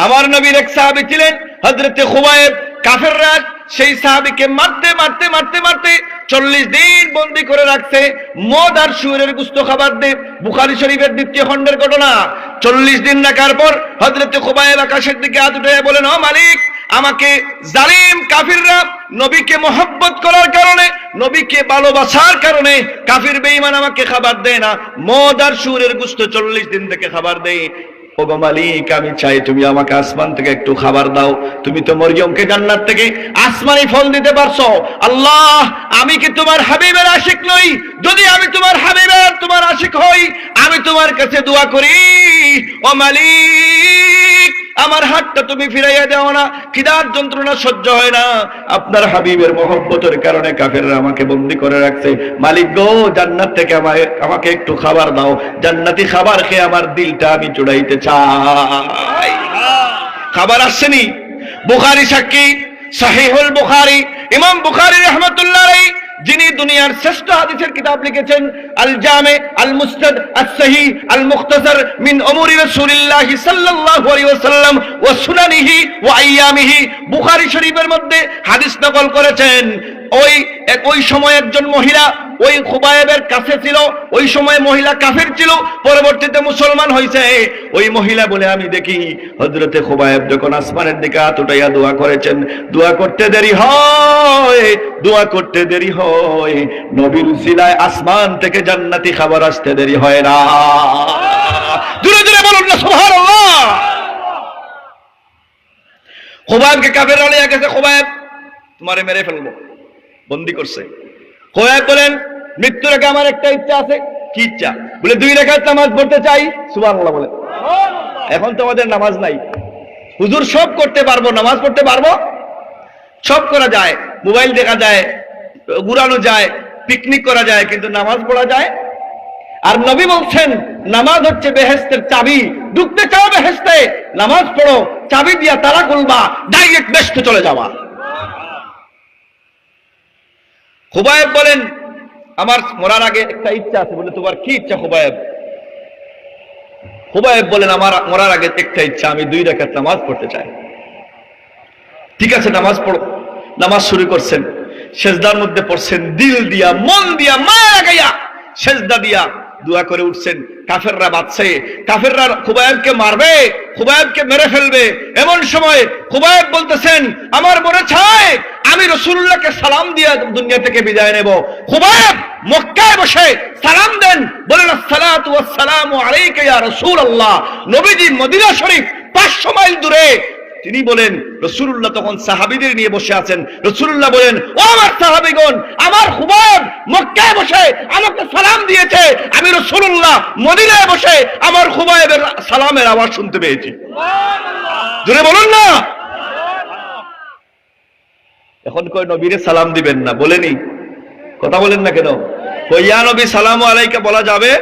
আমার নবীর এক সাহাবি ছিলেন হজরতে খুবাইব কাফেররা সেই সাহাবিকে মারতে মারতে মারতে মারতে চল্লিশ দিন বন্দি করে রাখছে, মদ আর সুরের গুস্ত খাবার দে বুখারি শরীফের দ্বিতীয় খণ্ডের ঘটনা। চল্লিশ দিন রাখার পর হজরতে খুবাইব আকাশের দিকে হাত উঠে বলেন, ও মালিক, আমাকে জালিম কাফিররা নবীকে মহব্বত করার কারণে, নবীকে ভালোবাসার কারণে কাফির বেঈমান আমাকে খাবার দেয় না। মদ আর সুরের গুস্ত চল্লিশ দিন থেকে খাবার দেয়। আসমান থেকে একটু খাবার দাও। তুমি তো মরিয়মকে জান্নাত থেকে আসমানি ফল দিতে পারছ। আল্লাহ, আমি কি তোমার হাবিবের আশিক নই? যদি আমি তোমার হাবিবের তোমার আশিক হই, আমি তোমার কাছে দোয়া করি। ও মালিক আমার হাতটা তুমি ফিরাইয়া দাও না, খিদার যন্ত্রণা সহ্য হয় না। আপনার হাবিবের মহব্বতের কারণে কাফেররা আমাকে বন্দি করে রাখছে। মালিক গো, জান্নাত থেকে আমায়, আমাকে একটু খাবার দাও। জান্নাতি খাবার খেয়ে আমার দিলটা আমি চুড়াইতে চাই। খাবার আসছেনি বুখারি সাক্ষী, সাহিহুল বুখারি, ইমাম বুখারি রহমতুল্লাহ যিনি দুনিয়ার শ্রেষ্ঠ হাদিসের কিতাব লিখেছেন আল জামে আল মুস্তাদ আস সহি আল মিন সাল্লাল্লাহু আলাইহি ওয়াসাল্লাম ওয়া সুনানিহি ওয়া আইয়ামিহি বুখারী শরীফের মধ্যে হাদিস নকল করেছেন। ওই ওই সময় একজন মহিলা ওই খুবায়েবের কাছে ছিল, ওই সময় মহিলা কাফের ছিল, পরবর্তীতে মুসলমান হয়েছে ওই মহিলা বলে, আমি দেখি হজরতে খুবায়েব যখন আসমানের দিকে হাত দোয়া করেছেন, দোয়া করতে দেরি হয়। দোয়া করতে দেরি হয়। নবীর উসিলায় আসমান থেকে জান্নাতি খাবার আসতে দেরি হয় না। দূরে দূরে বলুন না, সুবহানাল্লাহ। খুবায়েবকে কাফের আলিয়া গেছে খুবায়েব তোমারে মেরে ফেলব। বন্দি করছে। খোয়াব বলেন, মৃত্যুর আগে আমার একটা ইচ্ছা আছে। কি ইচ্ছা? বলে দুই রেখার নামাজ পড়তে চাই, সুবহানাল্লাহ বলে। এখন তো আমাদের নামাজ নাই। হুজুর সব করতে পারব, নামাজ পড়তে পারব। সব করা যায়। মোবাইল দেখা যায়, ঘুরানো যায় পিকনিক করা যায়, কিন্তু নামাজ পড়া যায়। আর নবী বলছেন, নামাজ হচ্ছে বেহেস্তের চাবি। ঢুকতে চাও বেহেস্তে, নামাজ পড়ো, চাবি দিয়া তারা খুলবা ডাইরেক্ট বেস্টে চলে যাওয়া। হুবায়েব বলেন, আমার মরার আগে একটা ইচ্ছা আছে। বলে, তোমার কি ইচ্ছা হুবায়েব হুবায়েব বলেন, আমার মরার আগে একটা ইচ্ছা, আমি দুই রেখাত নামাজ পড়তে চাই। ঠিক আছে, নামাজ পড়ো। নামাজ শুরু করছেন, সেজদার মধ্যে পড়ছেন, দিল দিয়া, মন দিয়া, মায়া লাগাইয়া সেজদা দিয়া দোয়া করে উঠছেন। কাফেররা বাঁচছে, কাফেররা খুবায়েবকে মারবে খুবায়েবকে মেরে ফেলবে। এমন সময় খুবায়েব বলতেছেন, আমার মনে চায়, আমি রসুল্লাহকে সালাম দিয়ে দুনিয়া থেকে বিদায় নেব। খুবায়েব মক্কায় বসে সালাম দেন, বলেন, আসসালাতু ওয়াসসালামু আলাইকা ইয়া রাসূলুল্লাহ। নবীজি মদিনা শরীফ 500 মাইল দূরে তিনি বলেন রসুল্লাহ তখন সাহাবিদের নিয়ে বসে আছেন। রসুল্লাহ বলেন ও আমার সাহাবিগণ আমার খুবাব মক্কায় বসে আমাকে সালাম দিয়েছে। আমি রসুল্লাহ মদিনায় বসে আমার খুবাইবের সালামের আওয়াজ শুনতে পেয়েছি। জোরে বলুন না। এখন কই নবীরে সালাম দিবেন না? বলেনি। কথা বলেন না কেন? কইয়া নবী সালাম আলাইকে বলা যাবে।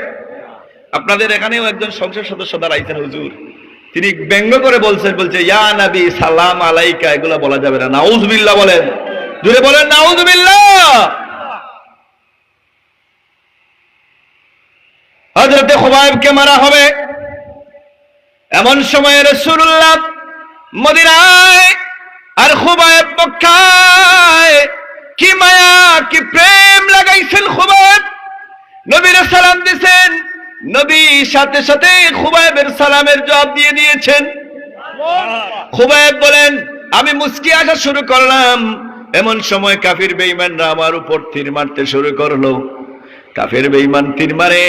আপনাদের এখানেও একজন সংসদ সদস্য দাঁড়াইছেন হুজুর। তিনি ব্যঙ্গ করে বলছেন, বলছে, ইয়া নবী, সালাম আলাইকা এগুলো বলা যাবে না। নাউজুবিল্লাহ বলেন। জুড়ে বলেন, নাউজুবিল্লাহ হযরতে খুবাইবকে মারা হবে। এমন সময় রাসূলুল্লাহ মদিনায় আর খুবাইব মক্কায় কি মায়া, কি প্রেম লাগাইছেন খুবাইব? নবীর সালাম দিছেন নবী সাথে সাথে খুবাইবের সালামের জবাব দিয়ে দিয়েছেন। খুবাইব বলেন, আমি মুস্কি আসা শুরু করলাম। এমন সময় কাফির বেঈমানরা আমার উপর তীর মারতে শুরু করল। কাফির বেঈমান তীর মারে,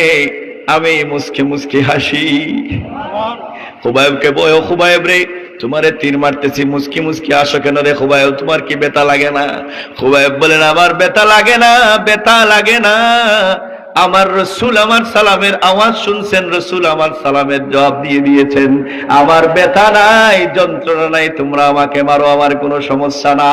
আমি মুসকি মুসকি হাসি। খুবাইবকে বয়, খুবাইব রে, তোমারে তীর মারতেছি, মুসকি মুসকি আসো কেন রে খুবাইব, তোমার কি বেতা লাগে না? খুবাইব বলেন, আমার বেতা লাগে না বেতা লাগে না। আমার রসুল আমার সালামের আওয়াজ শুনছেন, রসুল আমার সালামের জবাব দিয়ে দিয়েছেন, আমার ব্যথা নাই, যন্ত্রণা নাই, তোমরা আমাকে মারো, আমার কোনো সমস্যা না